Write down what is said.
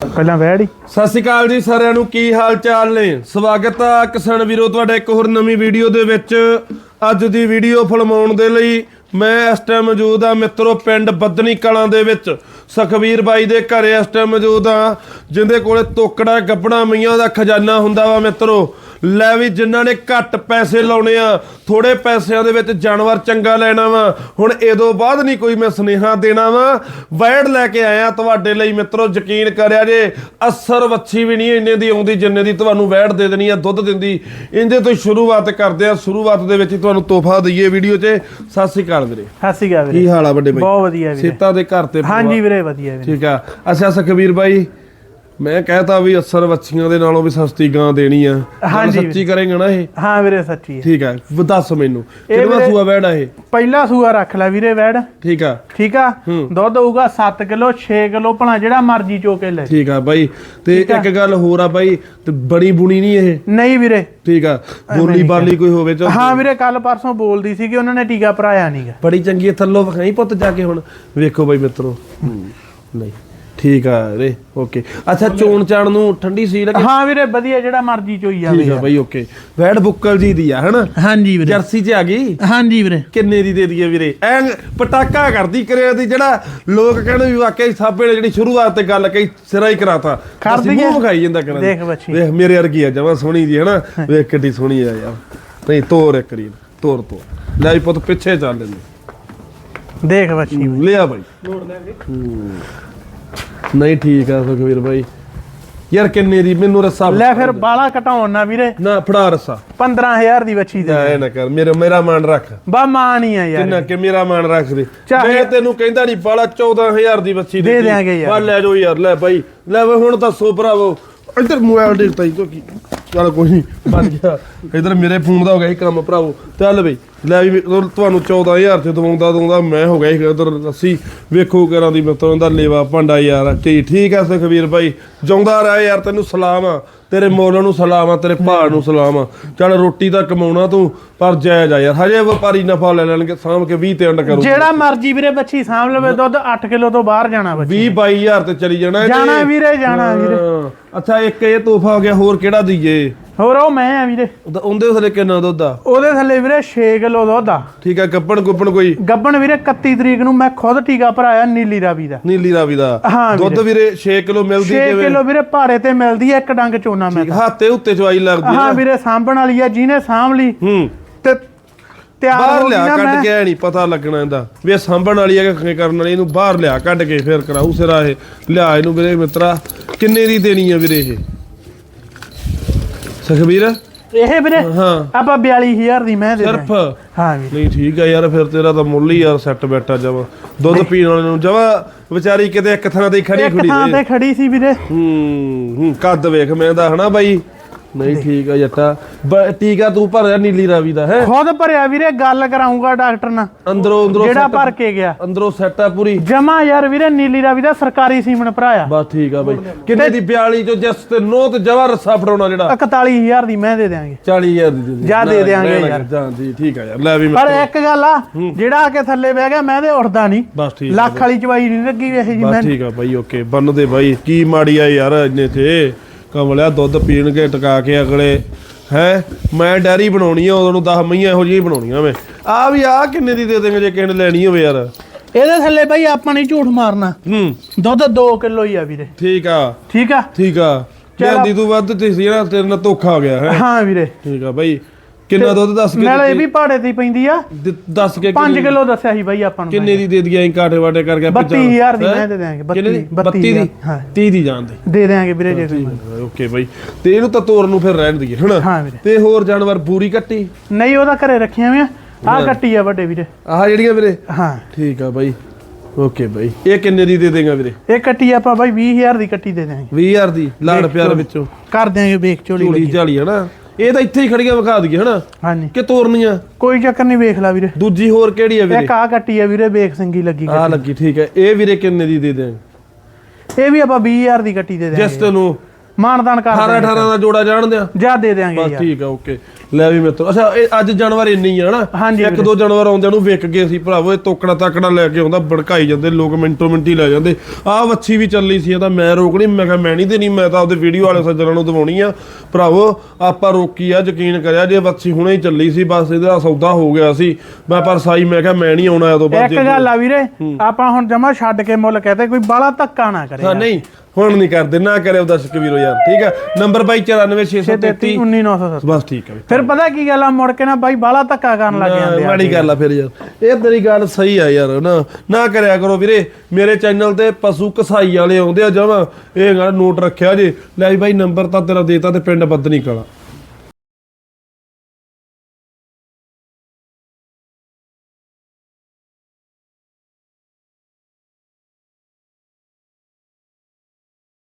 ਪਹਿਲਾਂ ਵੈੜ ਸਤਿ ਸ਼੍ਰੀ ਅਕਾਲ ਜੀ ਸਾਰਿਆਂ ਨੂੰ, ਕੀ ਹਾਲ ਚਾਲ ਨੇ? ਸਵਾਗਤ ਆ ਕਿਸਾਨ ਵੀਰੋ, ਤੁਹਾਡਾ ਇੱਕ ਹੋਰ ਨਵੀਂ ਵੀਡੀਓ ਦੇ ਵਿੱਚ। ਅੱਜ ਦੀ ਵੀਡੀਓ ਫਿਲਮਾਉਣ ਦੇ ਲਈ ਮੈਂ ਇਸ ਟਾਈਮ ਮੌਜੂਦ ਆ ਮਿੱਤਰੋ, ਪਿੰਡ ਬੱਦਨੀ ਕਲਾਂ ਦੇ ਵਿੱਚ। ਸੁਖਵੀਰ ਬਾਈ ਦੇ ਘਰੇ ਇਸ ਟਾਈਮ ਮੌਜੂਦ ਆ, ਜਿੰਦੇ ਕੋਲੇ ਤੋਕੜਾ, ਗੱਬਣਾ, ਮਈਆਂ ਦਾ ਖਜ਼ਾਨਾ ਹੁੰਦਾ ਵਾ ਮਿੱਤਰੋ। ਲੈ ਵੀ ਜਿਨ੍ਹਾਂ ਨੇ ਘੱਟ ਪੈਸੇ ਲਾਉਣੇ ਆ ਥੋੜੇ ਪੈਸਿਆਂ ਦੇ ਵਿੱਚ ਜਾਨਵਰ ਚੰਗਾ ਲੈਣਾ ਵਾ। ਹੁਣ ਇਹਦੋਂ ਬਾਅਦ ਨਹੀਂ ਕੋਈ ਮੈਂ ਸੁਨੇਹਾ ਦੇਣਾ ਵਾ। ਵੈੜ ਲੈ ਕੇ ਆਇਆ ਤੁਹਾਡੇ ਲਈ ਮਿੱਤਰੋ ਯਕੀਨ ਕਰਿਆ ਜੇ ਅਸਰ ਵੱਛੀ ਵੀ ਨਹੀਂ ਇੰਨੇ ਦੀ ਆਉਂਦੀ ਜਿੰਨੇ ਦੀ ਤੁਹਾਨੂੰ ਵੈੜ ਦੇ ਦੇਣੀ ਆ ਦੁੱਧ ਦਿੰਦੀ। ਇੰਦੇ ਤੋਂ ਸ਼ੁਰੂਆਤ ਕਰਦੇ ਆ ਸ਼ੁਰੂਆਤ ਦੇ ਵਿੱਚ ਹੀ ਤੁਹਾਨੂੰ ਤੋਹਫਾ ਦਈਏ ਵੀਡੀਓ 'ਚ। ਸਤਿ ਸ੍ਰੀ ਅਕਾਲ ਵੀਰੇ। ਸਤਿ ਸ਼੍ਰੀ ਅਕਾਲ ਕੀ ਵੀਰੇ। ਹਾਲ ਆ ਵੱਡੇ ਬਾਈ? ਬਹੁਤ ਵਧੀਆ ਵੀਰੇ। ਸੇਤਾ ਦੇ ਘਰ ਤੇ ਹਾਂਜੀ ਵੀਰੇ ਵਧੀਆ ਵੀਰੇ। ਠੀਕ ਆ। ਅੱਛਾ ਸੁਖਵੀਰ ਬਾਈ ਮੈਂ ਕਹਤਾ ਵੀ ਅਸਰ ਵੱਛੀਆਂ ਦੇ ਨਾਲੋਂ ਵੀ ਸਸਤੀ ਗਾਂ ਦੇਣੀ ਆ। ਗੱਲ ਹਾਂਜੀ ਸੱਚੀ ਕਰੇਂਗਾ ਨਾ ਇਹ? ਹਾਂ ਵੀਰੇ ਸੱਚੀ ਹੈ ਠੀਕ ਆ ਵ- ਦੱਸ ਮੈਨੂੰ। ਕਿਹੜਾ ਵੀਰੇ- ਸੂਆ ਵੈੜਾ ਇਹ? ਪਹਿਲਾ ਸੂਆ ਰੱਖ ਲੈ ਵੀਰੇ ਵੈੜ। ਠੀਕ ਆ। ਠੀਕ ਆ? ਹੂੰ। ਦੁੱਧ ਹੋਊਗਾ 7 ਕਿਲੋ 6 ਕਿਲੋ ਭਲਾ ਜਿਹੜਾ ਮਰਜ਼ੀ ਚੋ ਕੇ ਲੈ। ਠੀਕ ਆ ਬਾਈ। ਤੇ ਠੀਕ ਆ। ਇੱਕ ਗੱਲ ਹੋਰ ਆ ਬਾਈ ਤੇ ਬੜੀ ਬੁਣੀ ਨਹੀਂ ਇਹ? ਨਹੀਂ ਵੀਰੇ। ਠੀਕ ਆ। ਬੋਲੀ ਬਾਲੀ ਕੋਈ ਹੋਵੇ ਚਲ ਹਾਂ ਵੀਰੇ ਕੱਲ ਪਰਸੋਂ ਬੋਲਦੀ ਸੀ ਕਿ ਉਹਨਾਂ ਨੇ ਟੀਕਾ ਭਰਾਇਆ ਨਹੀਂਗਾ ਬੜੀ ਚੰਗੀ ਹੈ, ਥੱਲੋਂ ਵਿਖਾਈ ਪੁੱਤ ਜਾ ਕੇ ਹੁਣ। ਵੇਖੋ ਬਾਈ ਮਿੱਤਰੋ। ਨਹੀਂ। ਠੀਕ ਆ ਰੇ ਓਕੇ। ਅੱਛਾ ਚੋਣ ਚਾਣ ਨੂੰ ਠੰਡੀ ਸੀ ਲੱਗੇ? ਹਾਂ ਵੀਰੇ ਵਧੀਆ ਜਿਹੜਾ ਮਰਜ਼ੀ ਚੋਈ ਠੀਕ ਜਾਵੇ ਆ ਬਾਈ ਓਕੇ। ਵੈੜ ਬੁੱਕਲ ਜੀ ਦੀ ਆ ਹਨਾ? ਹਾਂਜੀ ਵੀਰੇ। ਜਰਸੀ 'ਚ ਆ ਗਈ? ਹਾਂਜੀ ਵੀਰੇ। ਕਿੰਨੇ ਦੀ ਦੇ ਦਈਏ ਵੀਰੇ? ਐ ਪਟਾਕਾ ਕਰਦੀ ਕਰਿਆ ਦੀ ਜਿਹੜਾ ਲੋਕ ਕਹਿੰਦੇ ਵੀ ਵਾਕਿਆ ਹੀ ਸਾਬੇ ਨੇ ਜਿਹੜੀ ਸ਼ੁਰੂਆਤ ਤੇ ਗੱਲ ਕਹੀ ਸਿਰਾ ਹੀ ਕਰਾਤਾ। ਕਰ ਅਸੀਂ ਦਈਏ? ਮੂੰਹ ਵਿਖਾਈ ਜਾਂਦਾ ਕਰਾਂ ਦੇਖ ਬੱਚੀ। ਵੇਖ ਮੇਰੇ ਵਰਗੀ ਆ ਜਮਾ ਸੋਹਣੀ ਜੀ ਹਨਾ? ਵੇਖ ਕਿੱਡੀ ਸੋਹਣੀ ਆ ਯਾਰ। ਨਹੀਂ ਤੋਰ ਇੱਕ ਰੀਨ ਤੋਰ ਤੋਰ। ਲੈ ਵੀ ਪੁੱਤ ਪਿੱਛੇ ਚੱਲ ਲੈਂਦੇ ਦੇਖ ਬੱਚੀ। ਲਿਆ ਬਾਈ। ਹੂੰ। ਨਹੀਂ ਠੀਕ ਆ ਸੁਖਵੀਰ ਬਾਈ। ਯਾਰ ਕਿੰਨੇ ਦੀ? ਮੈਨੂੰ ਰੱਸਾ ਲੈ ਫਿਰ ਬਾਲਾ ਘਟਾਉਣ ਨਾ ਵੀਰੇ। ਨਾ ਫੜਾ ਰੱਸਾ। 15000 ਦੀ ਬੱਚੀ ਦੇ। ਐ ਨਾ ਕਰ ਮੇਰਾ ਮੇਰਾ ਮਾਨ ਰੱਖ। ਬਾ ਮਾਂ ਨਹੀਂ ਆ ਯਾਰ। ਕਿੰਨਾ ਕਿ ਮੇਰਾ ਮਾਨ ਰੱਖ ਦੇ। ਮੈਂ ਤੈਨੂੰ ਕਹਿੰਦਾ ਨਹੀਂ ਬਾਲਾ 14000 ਦੀ ਬੱਚੀ ਦੇ ਦਿਆਂਗੇ ਯਾਰ। ਵਾ ਲੈ ਜਾਓ ਯਾਰ ਲੈ ਬਾਈ। ਲੈ ਵੇ ਹੁਣ ਦੱਸੋ ਭਰਾਵੋ। ਇੱਧਰ ਮੋਬਾਈਲ ਦੇਖਤਾ ਹੀ ਤੋਂ ਕੀ ਚੱਲ ਕੋਈ ਨਹੀਂ ਬਣ ਗਿਆ। ਇੱਧਰ ਮੇਰੇ ਫੋਨ ਦਾ ਹੋ ਗਿਆ ਸੀ ਕੰਮ ਭਰਾਵੋ। ਚੱਲ ਬਈ। ਲੈ ਵੀ ਤੁ- ਤੁਹਾਨੂੰ 14000 ਤੇ ਦਵਾਉਂਦਾ ਦਵਾਉਂਦਾ ਮੈਂ ਹੋ ਗਿਆ ਸੀ ਉਧਰ ਰੱਸੀ। ਵੇਖੋ ਕਰਾਂ ਦੀ ਮਿੱਤਰੋਂ ਦਾ ਲੇਵਾ ਭਾਂਡਾ ਯਾਰ। ਠੀਕ ਠੀਕ ਆ ਸੁਖਵੀਰ ਭਾਈ ਜਿਉਂਦਾ ਰਹਿ ਯਾਰ ਤੈਨੂੰ ਸਲਾਮ ਆ। ਤੇਰੇ ਮੌਲਾ ਨੂੰ ਸਲਾਮ ਆ ਤੇਰੇ ਭਾਅ ਨੂੰ ਸਲਾਮ ਆ। ਚੱਲ ਰੋਟੀ ਤਾਂ ਕਮਾਉਣਾ ਤੂੰ ਪਰ ਜਾਇਜ਼ ਆ ਯਾਰ। ਹਜੇ ਵਪਾਰੀ ਨਫਾ ਲੈ ਲੈਣਗੇ ਸਾਂਭ ਕੇ 20 ਤੇ ਅੰਡ ਕਰੂ ਜਿਹੜਾ ਮਰਜ਼ੀ ਵੀਰੇ ਬੱਚੀ ਸਾਂਭ ਲਵੇ ਦੁੱਧ 8 ਕਿਲੋ ਤੋਂ ਬਾਹਰ ਜਾਣਾ ਬੱਚੀ। 20 22000 ਤੇ ਚਲੀ ਜਾਣਾ। ਜਾਣਾ ਵੀਰੇ, ਜਾਣਾ ਵੀਰੇ। ਅੱਛਾ ਇੱਕ ਇਹ ਤੋਹਫਾ ਹੋ ਗਿਆ ਹੋਰ ਕਿਹੜਾ ਦਈਏ? ਹੋਰ ਉਹ ਮੈਂ ਆ ਵੀਰੇ। ਉਹਦਾ- ਉਹਦੇ ਥਲੇ ਕਿੰਨਾ ਦੁੱਧ ਆ? ਉਹਦੇ ਥੱਲੇ ਵੀਰੇ 6 ਕਿਲੋ ਦੁੱਧ ਆ। ਠੀਕ ਆ ਗੱਪਣ ਗੁੱਪਣ ਕੋਈ? ਗੱਬਣ ਵੀਰੇ 31 ਤਰੀਕ ਨੂੰ ਮੈਂ ਖੁਦ ਟੀਕਾ ਭਰਾਇਆ ਨੀਲੀ ਰਾਵੀ ਦਾ। ਨੀਲੀ ਰਾਵੀ ਦਾ। ਹਾਂ ਦੁੱਧ ਵੀਰੇ 6 ਕਿਲੋ ਮਿਲਦੀ 6 ਕਿਵੇਂ? ਕਿਲੋ ਵੀਰੇ ਭਾਰੇ ਤੇ ਮਿਲਦੀ ਆ ਇੱਕ ਡੰਗ ਚੋਨਾ ਮੈਂ। ਹੱਥੇ ਉੱਤੇ ਚਵਾਈ ਲੱਗਦੀ ਹਾਂ ਆ ਵੀਰੇ ਸਾਂਭਣ ਵਾਲੀ ਆ ਜਿਹਨੇ ਸਾਂਭ ਲਈ। ਹੂੰ। ਤੇ ਤਿਆਰ ਬਾਹਰ ਹੋ ਗਈ ਲਿਆ ਨਾ ਕੱਢ ਮੈਂ। ਕੇ ਨਹੀਂ ਪਤਾ ਲੱਗਣਾ ਇਹਦਾ। ਵੀ ਇਹ ਸਾਂਭਣ ਵਾਲੀ ਹੈ ਕਿ ਕਰਨ ਵਾਲੀ ਇਹਨੂੰ ਬਾਹਰ ਲਿਆ ਕੱਢ ਕੇ ਫੇਰ ਕਰਾਉ ਸਿਰਾ ਇਹ। ਲਿਆ ਇਹਨੂੰ ਵੀਰੇ ਮਿੱਤਰਾ ਕਿੰਨੇ ਦੀ ਦੇਣੀ ਆ ਵੀਰੇ ਇਹ? ਸਖਬੀਰ? ਇਹ ਵੀਰੇ ਹਾਂ। ਆਪਾਂ 42000 ਦੀ ਮੈਂ ਦੇ ਸਿਰਫ। ਹਾਂ ਵੀਰੇ। ਨਹੀਂ ਠੀਕ ਆ ਯਾਰ ਫਿਰ ਤੇਰਾ ਤਾਂ ਮੁੱਲ ਹੀ ਯਾਰ ਸੈੱਟ ਬੈਠਾ ਜਮਾ ਦੁੱਧ ਪੀਣ ਵਾਲੇ ਨੂੰ ਜਮਾ ਵਿਚਾਰੀ ਕਿਤੇ ਇੱਕ ਥਾਂ ਤੇ ਖੜੀ ਇੱਕ ਖੁੜੀ ਥਾਂ ਦੇ। ਤੇ ਖੜੀ ਸੀ ਵੀਰੇ। ਹੂੰ ਹੂੰ ਕੱਦ ਵੇਖ ਮੈਂ ਦਾ ਹਨਾ ਬਾਈ। ਨਹੀਂ ਠੀਕ। ਆ ਜੱਟਾ। ਬ- ਟੀਕਾ ਤੂੰ ਭਰਿਆ ਨੀਲੀ ਰਾਵੀ ਦਾ ਹੈ? ਖੁਦ ਭਰਿਆ ਵੀਰੇ ਗੱਲ ਕਰਾਉਂਗਾ ਡਾਕਟਰ ਨਾਲ। ਅੰਦਰੋਂ ਅੰਦਰੋਂ ਜਿਹੜਾ set- ਭਰ ਕੇ ਗਿਆ। ਅੰਦਰੋਂ ਸੈੱਟ ਆ ਪੂਰੀ। ਜਮਾ ਯਾਰ ਵੀਰੇ ਨੀਲੀ ਰਾਵੀ ਦਾ ਸਰਕਾਰੀ ਸੀਮਨ ਭਰਾਇਆ ਬਸ ਠੀਕ ਆ ਬਾਈ। ਕਿੰਨੇ ਦੀ 42 ਚੋਂ ਜਸ ਤੇ ਨੋ ਤੇ ਜਵਾ ਰੱਸਾ ਫੜਾਉਣਾ ਜਿਹੜਾ? 41000 ਦੀ ਮੈਂ ਦੇ ਦਿਆਂਗੇ। 40000 ਦੀ ਦੇ ਦੇ। ਜਾ ਦੇ ਦਿਆਂਗੇ ਲੈ, ਯਾਰ। ਜਾਂ ਜੀ ਠੀਕ ਆ ਯਾਰ ਲੈ ਵੀ ਪਰ ਇੱਕ ਗੱਲ ਆ ਜਿਹੜਾ ਆ ਕੇ ਥੱਲੇ ਬਹਿ ਗਿਆ ਮੈਂ ਤੇ ਉੱਠਦਾ ਨਹੀਂ। ਬਸ ਠੀਕ ਆ ਲੱਖ ਵਾਲੀ ਚਵਾਈ ਨਹੀਂ ਲੱਗੀ ਵੇਖ ਜੀ ਬਸ ਮੈਂ ਠੀਕ ਆ ਬਾਈ ਓਕੇ। ਬੰਨ ਦੇ ਬਾਈ। ਕੀ ਮਾੜੀ ਆ ਯਾਰ ਇੰਨੇ ਤੇ? ਕਮਲਿਆ ਦੁੱਧ ਪੀਣਗੇ ਟਕਾ ਕੇ ਅਗਲੇ। ਹੈ? ਮੈਂ ਡੈਰੀ ਬਣਾਉਣੀ ਆ ਉਦੋਂ ਨੂੰ 10 ਮਈਆਂ ਇਹੋ ਜਿਹੀਆਂ ਹੀ ਬਣਾਉਣੀਆਂ ਮੈਂ। ਆ ਵੀ ਆ ਕਿੰਨੇ ਦੀ ਦੇ ਦੇਂਗੇ ਜੇ ਕਿਸੇ ਨੇ ਲੈਣੀ ਹੋਵੇ ਯਾਰ? ਇਹਦੇ ਥੱਲੇ ਬਈ ਆਪਾਂ ਨਹੀਂ ਝੂਠ ਮਾਰਨਾ। ਹੂੰ। ਦੁੱਧ 2 ਕਿਲੋ ਹੀ ਆ ਵੀਰੇ। ਠੀਕ ਆ। ਠੀਕ ਆ? ਠੀਕ ਆ। ਜਾਂਦੀ ਤੂੰ ਵੱਧ ਤੇ ਸੀ ਨਾ ਤੇਰੇ ਨਾਲ ਧੋਖਾ ਹੋ ਗਿਆ ਹੈ? ਹਾਂ ਵੀਰੇ। ਠੀਕ ਆ ਬਾਈ। ਕਿੰਨਾ ਦੁੱਧ ਦੱਸ ਕੇ ਨਾਲੇ ਇਹ ਵੀ ਪਹਾੜੇ ਤੇ ਹੀ ਪੈਂਦੀ ਆ। ਦਿੱਤੀ? ਦੱਸ ਕੇ 5 ਕਿਲੋ ਦੱਸਿਆ ਸੀ ਬਈ ਆਪਾਂ ਨੂੰ ਕਿੰਨੇ ਦੀ ਦੇ ਦਈਏ ਕਾਟੇ ਵਾਟੇ ਕਰਕੇ 32000 ਦੀ ਮੈਂ ਦੇ ਦਿਆਂਗੇ, 32 ਦੀ? 32 32 ਦੀ? ਹਾਂ। 30 ਦੀ ਜਾਣ ਦੇ। ਦੇ ਦਿਆਂਗੇ ਵੀਰੇ ਜੇ ਓਕੇ ਬਾਈ। ਤੇ ਇਹਨੂੰ ਤਾਂ ਤੋਰਨ ਨੂੰ ਫਿਰ ਰਹਿਣ ਦਈਏ ਹਨਾ? ਹਾਂ ਵੀਰੇ। ਤੇ ਹੋਰ ਜਾਨਵਰ ਪੂਰੀ ਕੱਟੀ? ਨਹੀਂ ਉਹਦਾ ਘਰੇ ਰੱਖੀਆਂ ਹੋਈਆਂ। ਆ ਕੱਟੀ ਆ ਵੱਡੇ ਵੀਰੇ। ਆਹ ਜਿਹੜੀਆਂ ਵੀਰੇ? ਹਾਂ। ਠੀਕ ਆ ਬਾਈ। ਓਕੇ ਬਾਈ। ਇਹ ਕਿੰਨੇ ਦੀ ਦੇ ਦੇਗਾ ਵੀਰੇ? ਇਹ ਕੱਟੀ ਆਪਾਂ ਬਾਈ 20000 ਦੀ ਕੱਟੀ ਦੇ ਦਿਆਂਗੇ। 20000 ਦੀ ਲਾੜ ਪਿਆਰ ਵਿੱਚੋਂ। ਕਰ ਦਿਆਂਗੇ ਵੇਖ ਝੋਲੀ ਝੋਲੀ ਲੱਗੀ ਝਾਲੀ ਹਨਾ ਇਹ ਤਾਂ ਇੱਥੇ ਹੀ ਖੜੀਆਂ ਵਿਖਾ ਦਈਏ ਹਨਾ? ਹਾਂਜੀ। ਕਿ ਤੋਰਨੀਆਂ? ਕੋਈ ਚੱਕਰ ਨਹੀਂ ਵੇਖ ਲਾ ਵੀਰੇ। ਦੂਜੀ ਹੋਰ ਕਿਹੜੀ ਆ ਵੀਰੇ? ਇੱਕ ਆ ਕੱਟੀ ਆ ਵੀਰੇ ਵੇਖ ਸੰਗੀ ਲੱਗੀ ਆ ਲੱਗੀ ਠੀਕ ਹੈ। ਇਹ ਵੀਰੇ ਕਿੰਨੇ ਦੀ ਦੇ ਦੇਂ ਇਹ ਵੀ ਆਪਾਂ 20000 ਦੀ ਕੱਟੀ ਦੇ ਜਿਸ ਦਿਆਂਗੇ। ਤੈਨੂੰ ਮਾਨਦਾਨ ਕਰ 18 ਦਿਆਂਗੇ 18 ਦਾ ਜੋੜਾ ਜਾਣਦੇ ਆ ਜਾ ਦੇ ਦਿਆਂਗੇ ਬਸ ਠੀਕ ਆ ਓਕੇ। ਲੈ ਵੀ ਮਿੱਤਰੋ। ਅੱਛਾ ਇਹ ਅੱਜ ਜਾਨਵਰ ਇੰਨੇ ਹੀ ਆ ਨਾ। ਇੱਕ ਦੋ ਜਾਨਵਰ ਆਉਂਦੇ ਨੂੰ ਵਿਕ ਗਏ ਸੀ ਭਰਾਵੋ ਇਹ ਤੋਕੜਾ ਤਾਕੜਾ ਲੈ ਕੇ ਆਉਂਦਾ ਭੜਕਾਈ ਜਾਂਦੇ ਲੋਕ ਮਿੰਟੋ ਮਿੰਟੀ ਲੈ ਜਾਂਦੇ। ਆਹ ਵੱਛੀ ਵੀ ਚੱਲੀ ਸੀ ਇਹ ਤਾਂ ਮੈਂ ਰੋਕਣੀ ਮੈਂ ਕਿਹਾ ਮੈਂ ਨਹੀਂ ਦੇਣੀ ਮੈਂ ਤਾਂ ਆਪਦੇ ਵੀਡੀਓ ਵਾਲੇ ਸੱਜਣਾਂ ਨੂੰ ਦਵਾਉਣੀ ਆ। ਭਰਾਵੋ ਆਪਾਂ ਰੋਕੀ ਆ ਯਕੀਨ ਕਰਿਆ ਜੇ ਵੱਛੀ ਹੁਣੇ ਹੀ ਚੱਲੀ ਸੀ ਬਸ ਇਹਦਾ ਸੌਦਾ ਹੋ ਗਿਆ ਸੀ। ਮੈਂ ਪਰ ਸਾਈ ਮੈਂ ਕਿਹਾ ਮੈਂ ਨਹੀਂ ਆਉਣਾ ਉਦੋਂ ਬਾਅਦ ਇੱਕ ਗੱਲ ਆ ਵੀਰੇ ਆਪਾਂ ਹੁਣ ਜਮਾ ਛੱਡ ਕੇ ਮੁੱਲ ਕਹਤੇ ਕੋਈ ਬਾਲਾ ਧੱਕਾ ਨਾ ਕਰੇ ਹਾਂ ਨਹੀਂ। ਹੁਣ ਨਹੀਂ ਕਰਦੇ ਨਾ ਕਰਿਓ ਦਰਸ਼ਕ ਵੀਰੋ ਯਾਰ ਠੀਕ ਆ? ਨੰਬਰ ਬਾਈ 94633 19970 ਬਸ ਠੀਕ ਆ। ਫਿਰ ਪਤਾ ਕੀ ਗੱਲ ਆ ਮੁੜ ਕੇ ਨਾ ਬਾਈ ਬਾਲਾ ਧੱਕਾ ਕਰਨ ਲੱਗ ਜਾਂਦੇ ਆ ਮਾੜੀ ਗੱਲ ਆ ਫਿਰ ਯਾਰ। ਇਹ ਤੇਰੀ ਗੱਲ ਸਹੀ ਆ ਯਾਰ ਨਾ ਨਾ ਕਰਿਆ ਕਰੋ ਵੀਰੇ। ਮੇਰੇ ਚੈਨਲ ਤੇ ਪਸ਼ੂ ਕਸਾਈ ਵਾਲੇ ਆਉਂਦੇ ਆ ਜਮਾ। ਇਹ ਗੱਲ ਨੋਟ ਰੱਖਿਆ ਜੇ। ਲੈ ਬਾਈ ਨੰਬਰ ਤਾਂ ਤੇਰਾ ਦੇਤਾ ਤੇ ਪਿੰਡ ਬੱਦਨੀ ਕਲਾ